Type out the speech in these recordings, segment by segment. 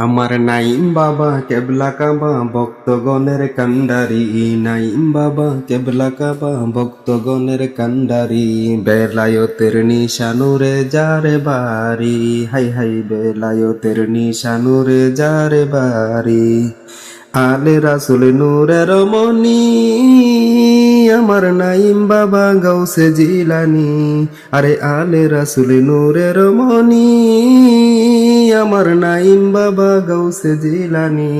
আমার নাইম বাবা, কেবলা কাবা, ভক্তগণের কান্ডারি নাইম বাবা, কেবলা কাবা, ভক্তগণের কান্ডারি বেলায়তের নিশানুরে যারে বাড়ি। হাই হাই, বেলায়তের নিশানুরে যারে বাড়ি। আলে রাসুল নূরের মনি, আমার নাইম বাবা গৌসে জিলানি। আরে আলে রাসুল নূরের মনি আমার নাইম বাবা গৌসে জিলানি।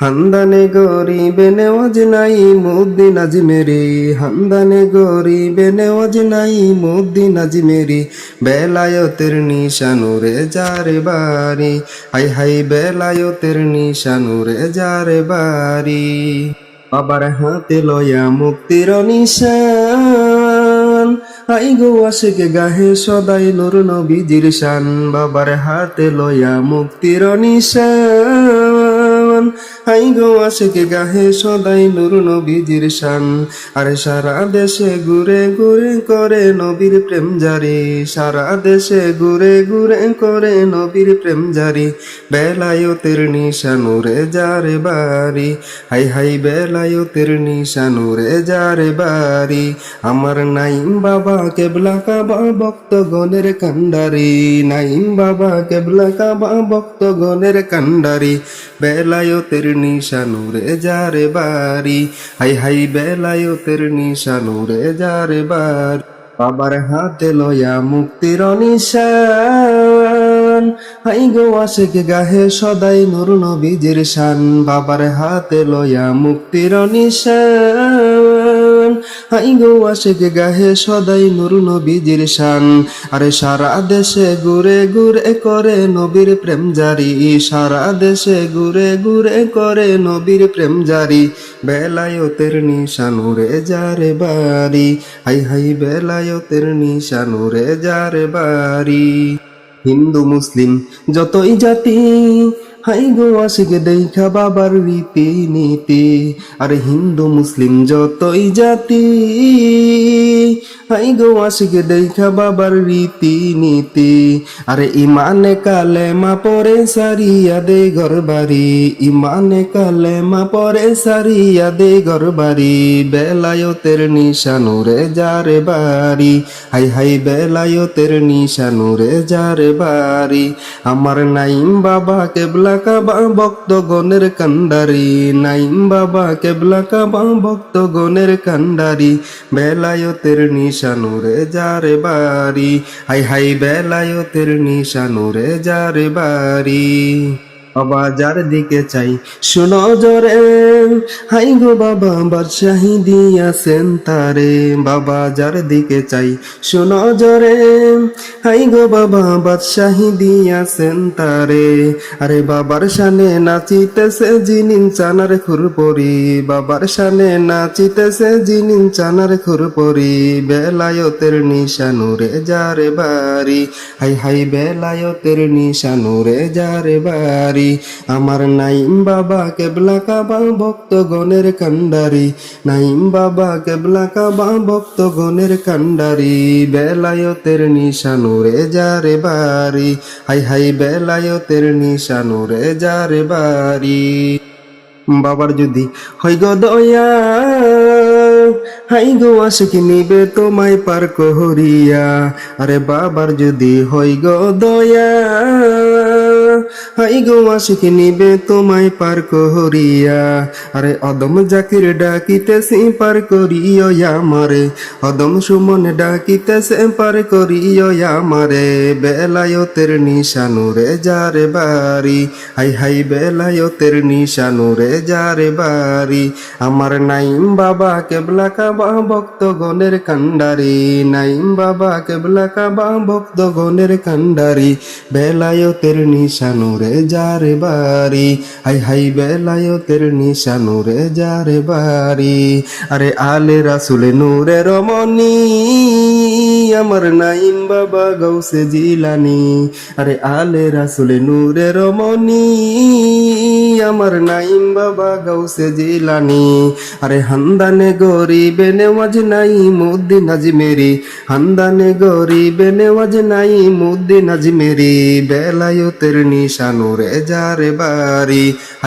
হান্দানে গরিবে নেওয়াজ নাই মুদ্দিন আজ মেরি হান্দানে গরিবে নেওয়াজ নাই মুদ্দিন আজ মেরি বেলায়তের নিশানুরে যারে বাড়ি। হাই হাই বেলায়তের নিশানুরে যারে বাড়ি। বাবার হাতে লয়া মুক্তির নিশান। আই গো আশেকে গাহে সদাই নুর নবীজির শান বাবার হাতে লয়া মুক্তির নিশান। আই গো আশেকে গাহে সদাই নুর নবীজির শান। আরে সারা দেশে ঘুরে ঘুরে করে নবীর প্রেম জারি। সারা দেশে ঘুরে ঘুরে করে নবীর প্রেম জারি। বেলায়তের নিশানুরে যারে বাড়ি। হাই হাই বেলায়তের নিশানুরে যারে বাড়ি। আমার নাইম বাবা কেবলা কাবা ভক্তগণের কান্ডারি। নাইম বাবা কেবলা কাবা ভক্তগণের কান্ডারি। বেলায়তের নিশানুরে যারে বাড়ি হাই হাই বেলায়তের নিশানুরে যারে বাড়ি বাবার হাতে লয়া মুক্তির নিশান হাই গো আশেক গাহে সদাই নুর নবীজির শান বাবার হাতে লয়া মুক্তির নিশান হাই গো আশেক গাহে সদাই নুর নবীজির শান। আরে সারা দেশে ঘুরে ঘুরে করে নবীর প্রেম জারি। সারা দেশে ঘুরে ঘুরে করে নবীর প্রেম জারি। বেলায়তের নিশানুরে যারে বাড়ি। হাই হাই বেলায়তের নিশানুরে যারে বাড়ি। হিন্দু মুসলিম যতই জাতি হাই গো আশিকে দেখা বাবার রীতি নীতি আর হিন্দু মুসলিম যতই জাতি। হাই গো আশিকে দেখা বাবার রীতি নীতি। আরে ইমানে কালে মা পরে সারিয়া দে ঘর বাড়ি। ইমানে কালে মা পরে সারিয়া দে ঘর বাড়ি। বেলায়তের নিশানুরে যারে বাড়ি। হাই হাই বেলায়তের নিশানুরে যারে বাড়ি। আমার নাইম বাবা কেবলা কাবা ভক্তগণের কান্ডারি। নাইম বাবা কেবলা কাবা ভক্তগণের কান্ডারি। বেলায়তের নিশানুরে যারে বাড়ি। হাই হাই বেলায়তের নিশানুরে যারে বাড়ি। বাবা যার দিকে চাই। শুনো জরে, হাই গো বাবা, বাদশাহী দিয়াছেন তারে। বাবা যার দিকে চাই। শুনো জরে, হাই গো বাবা, বাদশাহী দিয়াছেন তারে। আরে বাবার সানে নাচিতেছে জিনিন চানার খুরপরি। বাবার সানে নাচিতেছে জিনিন চানার খুরপরি। বেলায়তের নিশানুরে যারে বাড়ি। হাই হাই, বেলায়তের নিশানুরে যারে বাড়ি। আমার নাইম বাবা কেবলা কাবা ভক্তগণের কান্ডারি। নাইম বাবা কেবলা কাবা ভক্তগণের কান্ডারি। বেলায়তের নিশানুরে যারে বাড়ি। হাই হাই বেলায়তের নিশানুরে যারে বাড়ি। বাবার যদি হই গো দয়া, হাই গো আশিক নিবে তোমায় পার কহরিয়া। আরে বাবার যদি হই গো দয়া হাই গো আশিক, নিবে তোমায় পার কহরিয়া আরে অদম জাকির ডাকিতেছি পার করিও আমারে। অদম সুমন ডাকিতেছে পার করিও আমারে। বেলায়তের নিশানুরে যারে বাড়ি। হাই হাই, বেলায়তের নিশানুরে যারে বাড়ি। আমার নাইম বাবা কেবলা কাবা ভক্তগণের কান্ডারি নাইম বাবা কেবলা কাবা ভক্তগণের কান্ডারি বেলায়তের নিশানুরে যারে বাড়ি। হাই হাই বেলায়তের নিশানুরে যারে বাড়ি। আরে আলে রাসুলে নূরে রমণী আমার নাইম বাবা গৌসে জিলানি। আরে আলে রাসুলে নূরে রমণী আমার নাইম বাবা গৌসে জিলানি। আরে হান্দানে গরিবে নেওয়াজ নাই মুদ্দিন আজমেরি হান্দানে গরিবে নেওয়াজ নাই মুদ্দিন আজমেরি বেলায়তের নিশানুরে যারে বাড়ি।